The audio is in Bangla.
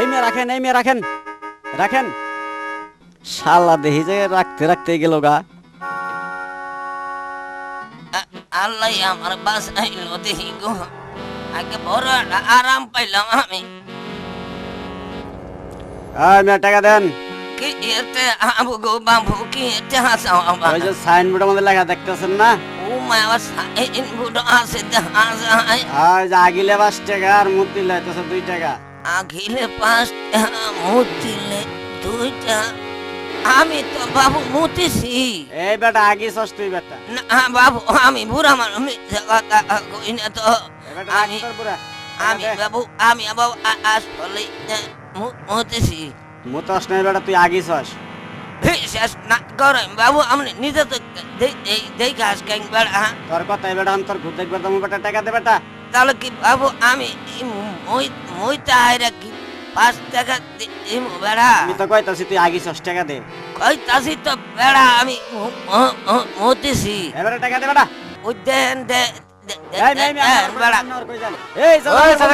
এই মেয়ে রাখেন এই মেয়ে রাখেন। রাখেন। শালা দেখি যে রাখতে রাখতে গেল গা। আল্লাহ আমার বাসাইল দেখি গো। আগে বড় আরাম পাইলাম আমি। এই মেয়ে টাকা দেন। কি এতে আবু গো বাবু কি এতে হাসাও আমার ওই যে সাইনবোর্ডের মধ্যে লেখা দেখতেছেন না? ও মা সাইন বুড়ো আছে দেখা যায়। যে আগিলে পাঁচ টাকা আর মুতি লাইতেছে দুই টাকা। আখিলে পাঁচটা মুতিলে দুইটা। আমি তো বাবু মুতিছি। এই বেটা আগে সস তুই বেটা। না বাবু আমি বুড়া মানুষ মিথ্যা কথা কই না তো। আমি বুড়া। আমি বাবু আমি বাবু আসলে মুতেছি। মুতস নাই বেটা তুই আগে সস বিশ্বাস না করেন বাবু আমি নিজে তো দেখে আজকে বেড়া হ্যাঁ? তোর কথা বেটা আমি তোর ঘুর দেখবে তুমি বেটা টাকা দে বেটা। তাহলে কি বাবু আমি মইতা হাইরা কি পাঁচ টাকা দিম বেড়া আমি তো কইতাছি তুই আগে দশ টাকা দে কইতাছি তো বেড়া আমি মতিছি বেটা টাকা দে বেড়া ওই দেন দে এই ধর ধর